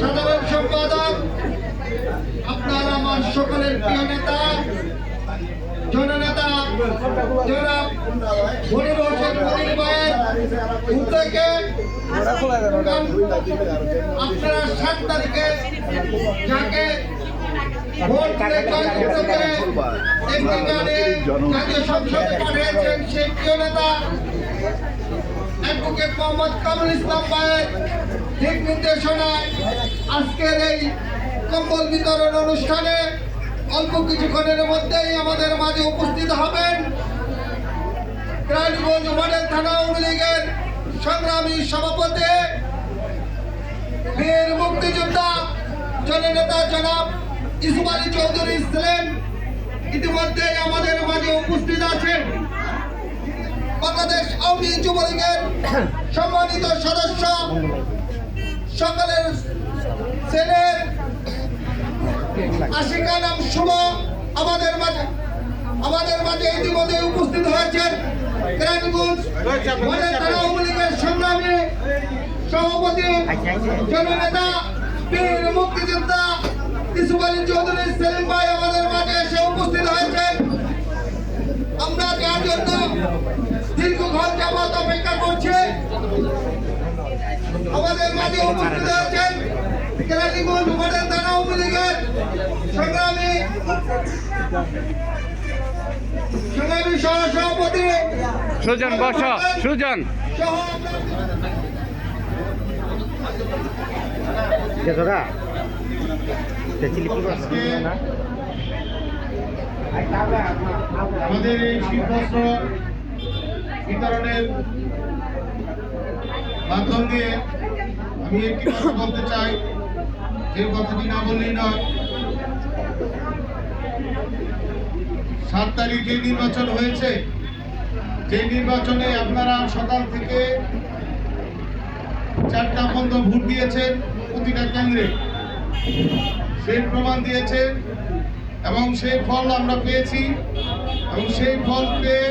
সাধারণ সম্পাদক আপনার আমার সকলের প্রিয় নেতা জননেতা জনাব মনির হোসেন মনির ভাইয়ের উদ্যোগে আপনারা সাত তারিখে আজকের এই কম্বল বিতরণ অনুষ্ঠানে অল্প কিছুক্ষণের মধ্যেই আমাদের মাঝে উপস্থিত হবেন রানীগঞ্জ মডেল থানা আওয়ামী লীগের সংগ্রামী সভাপতি, বীর মুক্তিযোদ্ধা, জননেতা জনাব ইসুফ চৌধুরী ছিলেন। ইতিমধ্যে আমাদের মাঝে উপস্থিত আছেন। বাংলাদেশ আওয়ামী যুবলীগের সম্মানিত সদস্য, সকলের ছেলের আশিকা নাম শুভ। আমাদের মাঝে আমাদের মাঝে ইতিমধ্যে উপস্থিত হয়েছেন সংগ্রামী সভাপতি, জননেতা, বীর মুক্তিযোদ্ধা চৌধুরী সেলিম ভাই আমাদের মাঝে এসে উপস্থিত হয়েছেন আমরা যার জন্য দীর্ঘক্ষণ যাবত অপেক্ষা করছি। আমাদের মাঝে উপস্থিত হয়েছেন কেরানীগঞ্জ থানা সংগ্রামী সংগ্রামী সুজন বস সুজন। সহ আমাদের এই শীতবস্ত্র বিতরণের মাধ্যম দিয়ে আমি একটি কথা বলতে চাই। যে কথাটি না বললেই নয়। সাত তারিখ নির্বাচন হয়েছে। যে নির্বাচনে আপনারা সকাল থেকে চারটা পর্যন্ত ভোট দিয়েছেন প্রতিটা কেন্দ্রে। সেই প্রমাণ দিয়েছেন এবং সেই ফল আমরা পেয়েছি এবং সেই ফল পেয়ে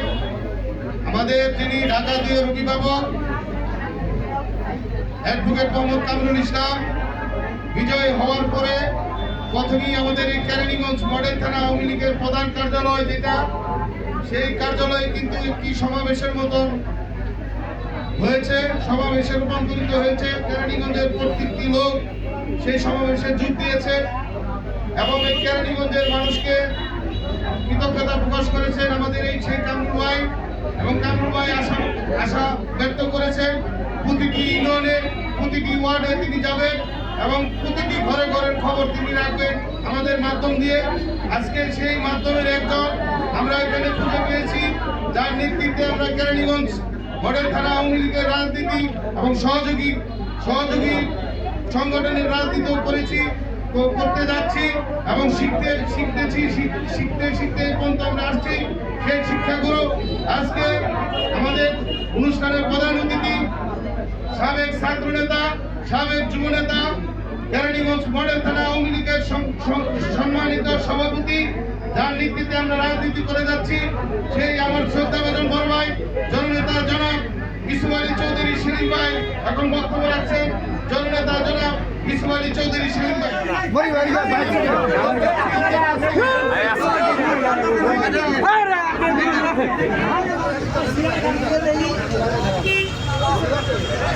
আমাদের যিনি ঢাকা দিয়ে অভিভাবক অ্যাডভোকেট মোহাম্মদ কামরুল ইসলাম, বিজয় হওয়ার পরে প্রথমেই আমাদের এই ক্যারেনিগঞ্জ মডেল থানা আওয়ামী লীগের প্রধান কার্যালয় যেটা, সেই কার্যালয়ে কিন্তু একটি সমাবেশের মতন হয়েছে, সমাবেশে রূপান্তরিত হয়েছে। কেরানীগঞ্জের প্রত্যেকটি লোক সেই সমাবেশে যোগ দিয়েছে। এবং এই কেরানীগঞ্জের মানুষকে কৃতজ্ঞতা প্রকাশ করেছেন আমাদের এই শেখ কামরুল ভাই এবং কামরুল ভাই আশা আশা ব্যক্ত করেছেন প্রতিটি ইউনিয়নে প্রতিটি ওয়ার্ডে তিনি যাবেন এবং প্রতিটি ঘরে ঘরের খবর তিনি রাখবেন আমাদের মাধ্যম দিয়ে। আজকে সেই মাধ্যমের একজন আমরা এখানে খুঁজে পেয়েছি, যার নেতৃত্বে আমরা কেরানীগঞ্জ মডেল থানা আওয়ামী লীগের রাজনীতি এবং সহযোগী সহযোগী সংগঠনের রাজনীতিও করেছি। করতে যাচ্ছি এবং শিখতে, শিখতেছি, শিখ- শিখতে শিখতে পর্যন্ত আমরা আসছি। সেই শিক্ষাগুরু আজকে আমাদের অনুষ্ঠানের প্রধান অতিথি, সাবেক ছাত্র নেতা সাবেক যুব নেতা কেরানীগঞ্জ মডেল থানা আওয়ামী লীগের সম- সম- সম্মানিত সভাপতি, যার নেতৃত্বে আমরা রাজনীতি করে যাচ্ছি। সেই আমার শ্রদ্ধাভাজন বড় ভাই, জননেতা জনাব ইসুফ আলী চৌধুরী সেলিম ভাই, এখন বক্তব্য রাখছেন। জননেতা জনাব ইসমাইল চৌধুরী সেলিম ভাই। ভাই ভাই ভাই